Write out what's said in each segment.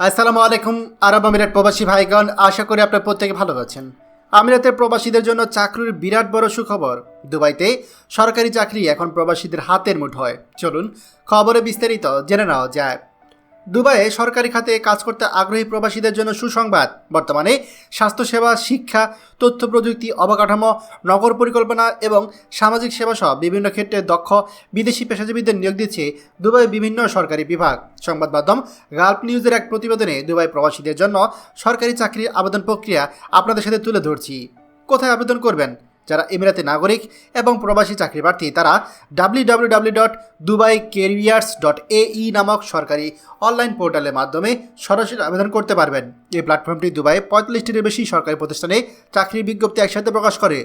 আসসালামু আলাইকুম, আরব আমিরাত প্রবাসী ভাইগণ। আশা করি আপনার প্রত্যেকে ভালো আছেন। আমিরাতের প্রবাসীদের জন্য চাকরির বিরাট বড় সুখবর। দুবাইতে সরকারি চাকরি এখন প্রবাসীদের হাতের মুঠ হয় চলুন খবরে বিস্তারিত জেনে নেওয়া যায় দুবাইয়ে সরকারি খাতে কাজ করতে আগ্রহী প্রবাসীদের জন্য সুসংবাদ। বর্তমানে স্বাস্থ্যসেবা, শিক্ষা, তথ্য প্রযুক্তি, অবকাঠামো, নগর পরিকল্পনা এবং সামাজিক সেবা সহ বিভিন্ন ক্ষেত্রে দক্ষ বিদেশি পেশাজীবীদের নিয়োগ দিচ্ছে দুবাই বিভিন্ন সরকারি বিভাগ। সংবাদ মাধ্যম গাল্প নিউজের এক প্রতিবেদনে দুবাই প্রবাসীদের জন্য সরকারি চাকরির আবেদন প্রক্রিয়া আপনাদের সাথে তুলে ধরছি। কোথায় আবেদন করবেন? যারা এমিরাতি নাগরিক এবং প্রবাসী চাকরি প্রার্থী তারা W W W dot Dubai careers dot নামক সরকারি অনলাইন পোর্টালের মাধ্যমে সরাসরি আবেদন করতে পারবেন। এই প্ল্যাটফর্মটি দুবাই পঁয়তাল্লিশটির বেশি সরকারি প্রতিষ্ঠানে চাকরির বিজ্ঞপ্তি একসাথে প্রকাশ করে।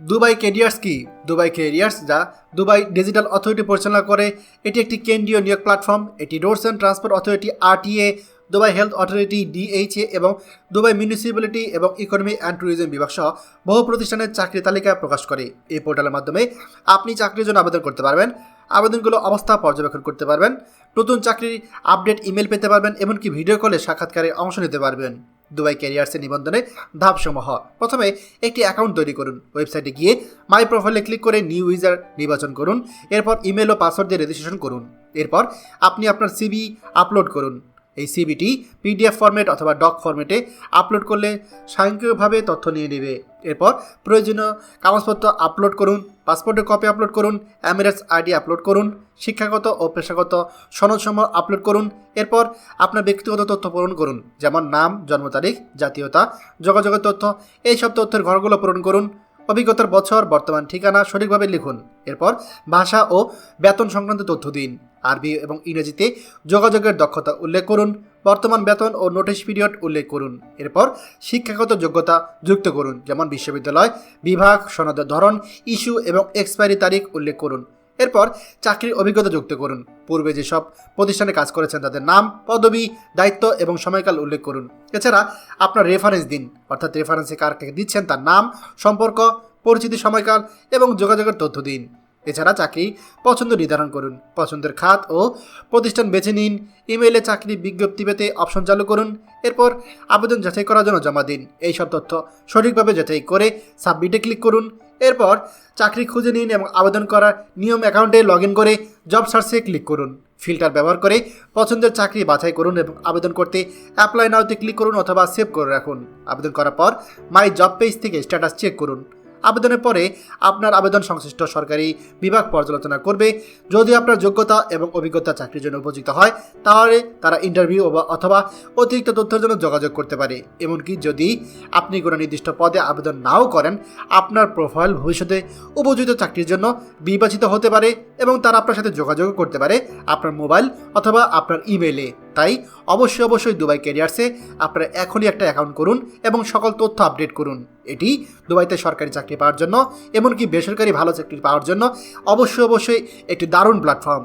দুবাই কেরিয়ার্স কি? দুবাই কেরিয়ার্স, যা দুবাই ডিজিটাল অথরিটি পরিচালনা করে, এটি একটি কেন্দ্রীয় নিয়োগ প্ল্যাটফর্ম এটি roads and transport authority RTA Dubai health authority DHA এবং দুবাই মিউনিসিপ্যালিটি এবং ইকোনমি অ্যান্ড ট্যুরিজম বিভাগ সহ বহু প্রতিষ্ঠানের চাকরি তালিকা প্রকাশ করে। এই পোর্টালের মাধ্যমে আপনি চাকরির জন্য আবেদন করতে পারবেন, আবেদনগুলো অবস্থা পর্যবেক্ষণ করতে পারবেন, নতুন চাকরির আপডেট ইমেল পেতে পারবেন, এমনকি ভিডিও কলে সাক্ষাৎকারে অংশ নিতে পারবেন। দুবাই ক্যারিয়ার্সের নিবন্ধনে ধাপসমূহ। প্রথমে একটি অ্যাকাউন্ট তৈরি করুন। ওয়েবসাইটে গিয়ে মাই প্রোফাইলে ক্লিক করে নিউ ইউজার নির্বাচন করুন। এরপর ইমেল ও পাসওয়ার্ড দিয়ে রেজিস্ট্রেশন করুন। এরপর আপনি আপনার সিবি আপলোড করুন। এই সিবিটি পিডিএফ ফরম্যাট অথবা ডক ফরম্যাটে আপলোড করলে স্বয়ংক্রিয়ভাবে তথ্য নিয়ে নেবে। এরপর প্রয়োজনীয় কাগজপত্র আপলোড করুন পাসপোর্টের কপি আপলোড করুন অ্যামিরেটস আইডি আপলোড করুন, শিক্ষাগত ও পেশাগত সনদসমূহ আপলোড করুন, এরপর আপনার ব্যক্তিগত তথ্য পূরণ করুন, যেমন নাম, জন্ম তারিখ, জাতীয়তা, যোগাযোগের তথ্য, এইসব তথ্যের ঘরগুলো পূরণ করুন। অভিজ্ঞতার বছর, বর্তমান ঠিকানা সঠিকভাবে লিখুন। এরপর ভাষা ও বেতন সংক্রান্ত তথ্য দিন। আরবি এবং ইংরেজিতে যোগাযোগের দক্ষতা উল্লেখ করুন। বর্তমান বেতন ও নোটিশ পিরিয়ড উল্লেখ করুন। এরপর শিক্ষাগত যোগ্যতা যুক্ত করুন। যেমন বিশ্ববিদ্যালয়, বিভাগ, সনদের ধরন, ইস্যু এবং এক্সপায়ারি তারিখ উল্লেখ করুন। এরপর চাকরির অভিজ্ঞতা যুক্ত করুন। পূর্বে যেসব প্রতিষ্ঠানে কাজ করেছেন তাদের নাম, পদবি, দায়িত্ব এবং সময়কাল উল্লেখ করুন। এছাড়া আপনার রেফারেন্স দিন, অর্থাৎ রেফারেন্সে কার কারকে দিচ্ছেন তার নাম, সম্পর্ক, পরিচিতি, সময়কাল এবং যোগাযোগের তথ্য দিন। এছাড়া চাকরি পছন্দ নির্ধারণ করুন, পছন্দের খাত ও প্রতিষ্ঠান বেছে নিন ইমেইলে চাকরি বিজ্ঞপ্তি পেতে অপশন চালু করুন, এরপর আবেদন যাচাই করার জন্য জমা দিন। এই সব তথ্য সঠিকভাবে যাচাই করে সাবমিটে ক্লিক করুন। এরপর চাকরি খুঁজে নিন এবং আবেদন করার নিয়ম অ্যাকাউন্টে লগ করে জব সার্চে ক্লিক করুন। ফিল্টার ব্যবহার করে পছন্দের চাকরি বাছাই করুন এবং আবেদন করতে অ্যাপ্লাই নাওতে ক্লিক করুন অথবা সেভ করে রাখুন। আবেদন করার পর মাই জব পেজ থেকে স্ট্যাটাস চেক করুন। আবেদনের পরে আপনার আবেদন সংশ্লিষ্ট সরকারি বিভাগ পর্যালোচনা করবে। যদি আপনার যোগ্যতা এবং অভিজ্ঞতা চাকরির জন্য উপযুক্ত হয়, তাহলে তারা ইন্টারভিউ অথবা অতিরিক্ত তথ্যের জন্য যোগাযোগ করতে পারে। এমনকি যদি আপনি কোনো নির্দিষ্ট পদে আবেদন নাও করেন, আপনার প্রোফাইল ভবিষ্যতে উপযুক্ত চাকরির জন্য বিবেচিত হতে পারে। এবং তারা আপনার সাথে যোগাযোগ করতে পারে আপনার মোবাইল অথবা আপনার ইমেলে তাই অবশ্যই অবশ্যই দুবাই ক্যারিয়ার্সে আপনারা এখনই একটা অ্যাকাউন্ট করুন এবং সকল তথ্য আপডেট করুন। এটি দুবাইতে সরকারি চাকরি পাওয়ার জন্য, এমনকি বেসরকারি ভালো চাকরি পাওয়ার জন্য অবশ্যই অবশ্যই একটি দারুণ প্ল্যাটফর্ম।